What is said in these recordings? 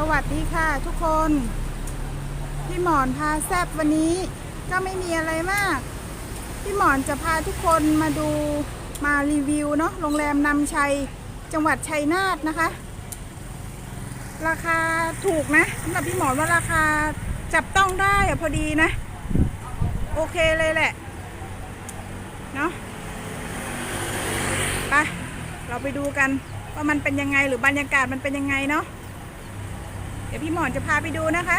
สวัสดีค่ะทุกคน พี่หมอนพาแซบวันนี้ก็ไม่มีอะไรมาก พี่หมอนจะพาทุกคนมาดูมารีวิวเนาะโรงแรมนำชัยจังหวัดชัยนาทนะคะ ราคาถูกนะสำหรับพี่หมอนว่าราคาจับต้องได้อะพอดีนะ โอเคเลยแหละเนาะไปเราไปดูกันว่ามันเป็นยังไงหรือบรรยากาศมันเป็นยังไงเนาะ เดี๋ยวพี่หมอนจะพาไปดูนะคะ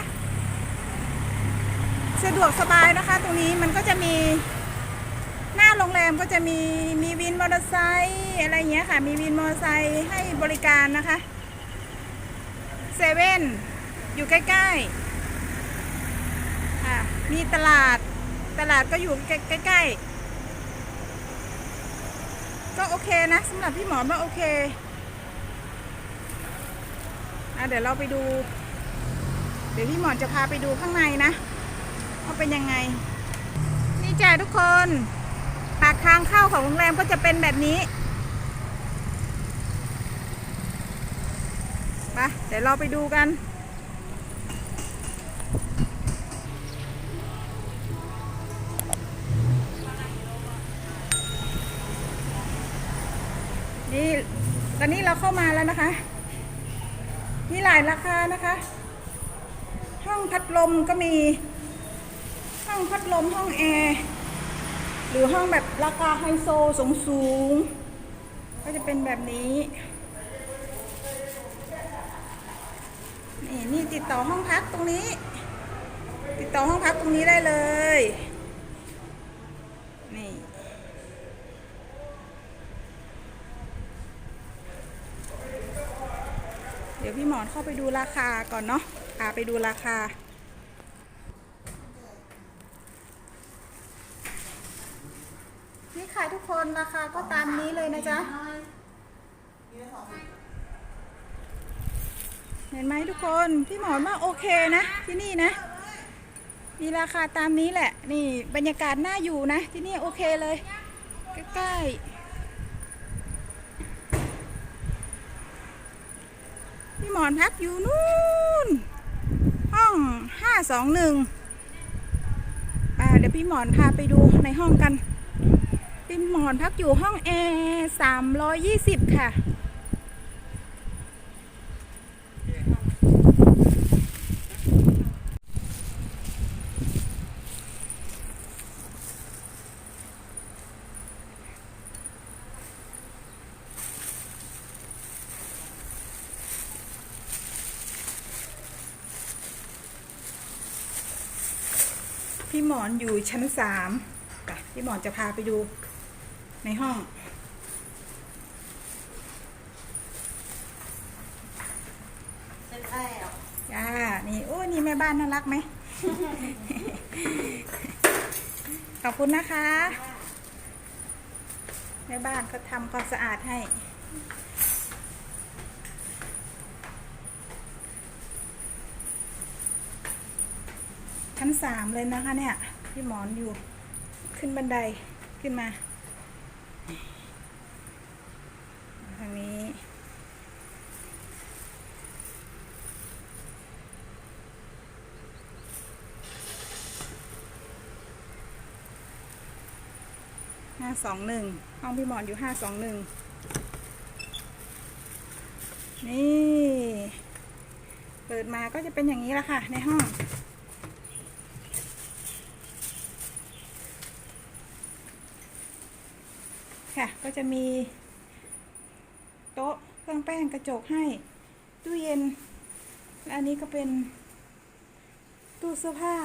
สะดวกสบายนะคะ ตรงนี้มันก็จะมีหน้าโรงแรมก็จะมีมีวินมอเตอร์ไซค์อะไรอย่างเงี้ยค่ะ มีวินมอเตอร์ไซค์ให้บริการนะคะเซเว่นอยู่ใกล้ๆอะมีตลาดตลาดก็อยู่ใกล้ๆ ก็โอเคนะสำหรับพี่หมอนว่าโอเคอะเดี๋ยวเราไปดู ดี๋ยวพี่หมอนจะพาไปดูข้างในนะว่าเป็นยังไง นี่จ้าทุกคนปากทางเข้าของโรงแรมก็จะเป็นแบบนี้ไปเดี๋ยวเราไปดูกัน นี่ตอนนี้เราเข้ามาแล้วนะคะ มีหลายราคานะคะ ห้องพัดลมก็มี ห้องพัดลมห้องแอร์ หรือห้องแบบราคาไฮโซสูงสูงๆก็จะเป็นแบบนี้นี่นี่ติดต่อห้องพักตรงนี้ ติดต่อห้องพักตรงนี้ได้เลยนี่เดี๋ยวพี่หมอนเข้าไปดูราคาก่อนเนาะ พาไปดูราคา นี่ค่ะทุกคนราคาก็ตามนี้เลยนะจ๊ะ เห็นไหมทุกคนพี่หมอนว่าโอเคนะที่นี่นะ มีราคาตามนี้แหละ นี่บรรยากาศน่าอยู่นะ ที่นี่โอเคเลย ใกล้ๆพี่หมอนพักอยู่นู่นห้ ห้าสองหนึ่งเดี๋ยวพี่หมอนพาไปดูในห้องกัน พี่หมอนพักอยู่ห้องแอร์สามร้อยยี่สิบค่ะ พี่หมอนอยู่ชั้นสามไปพี่หมอนจะพาไปดูในห้อง เสร็จแล้วจ้า นี่ โอ้ นี่แม่บ้านน่ารักไหม ขอบคุณนะคะ แม่บ้านก็ทำความสะอาดให้ ชั้นสามเลยนะคะเนี่ยพี่หมอนอยู่ขึ้นบันไดขึ้นมา ทางนี้ ห้าสองหนึ่งห้องพี่หมอนอยู่ห้าสองหนึ่งนี่ เปิดมาก็จะเป็นอย่างนี้ละค่ะ ในห้อง ค่ะ ก็จะมีโต๊ะเครื่องแป้งกระจกให้ ตู้เย็นและอันนี้ก็เป็นตู้เสื้อผ้า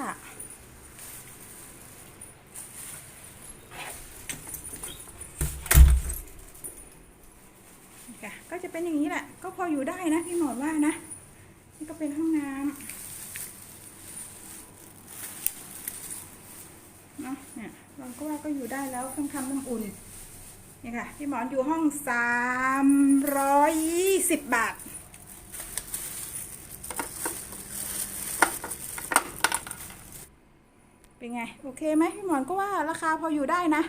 ค่ะก็จะเป็นอย่างนี้แหละ ก็พออยู่ได้นะพี่หมอว่านะ นี่ก็เป็นห้องน้ำเนาะเนี่ยเราก็ว่าก็อยู่ได้แล้วเครื่องทำน้ำอุ่น นี่ค่ะ พี่หมอนอยู่ห้องสามร้อยยี่สิบบาท เป็นไง โอเคไหมพี่หมอนก็ว่าราคาพออยู่ได้นะ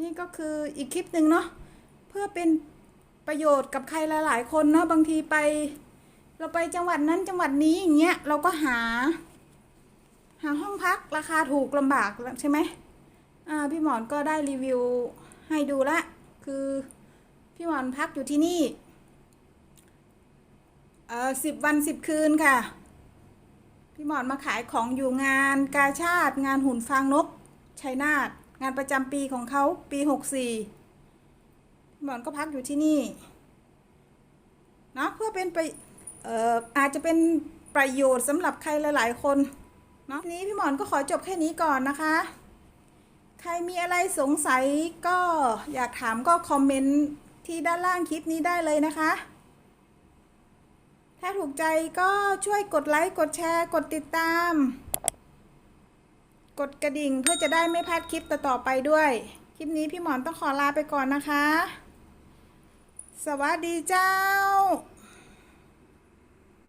นี่ก็คืออีกคลิปหนึ่งเนาะเพื่อเป็นประโยชน์กับใครหลาย ๆ คนเนาะบางทีไป เราไปจังหวัดนั้นจังหวัดนี้อย่างเงี้ยเราก็หา หาห้องพักราคาถูกลำบากใช่ไหม พี่หมอนก็ได้รีวิวให้ดูละ คือพี่หมอนพักอยู่ที่นี่เออสิบวันสิบคืนค่ะ พี่หมอนมาขายของอยู่งานกาชาติงานหุ่นฟางนกชัยนาทงานประจำปีของเขาปีหกสี่พี่หมอนก็พักอยู่ที่นี่เนาะเพื่อเป็นไปเอ่ออาจจะเป็นประโยชน์สำหรับใครหลาย ๆ คนเนาะทีนี้พี่หมอนก็ขอจบแค่นี้ก่อนนะคะ ใครมีอะไรสงสัยก็อยากถามก็คอมเมนต์ที่ด้านล่างคลิปนี้ได้เลยนะคะ ถ้าถูกใจก็ช่วยกดไลค์ กดแชร์ กดติดตาม กดกระดิ่งเพื่อจะได้ไม่พลาดคลิปต่อๆไปด้วย คลิปนี้พี่หมอนต้องขอลาไปก่อนนะคะ สวัสดีเจ้า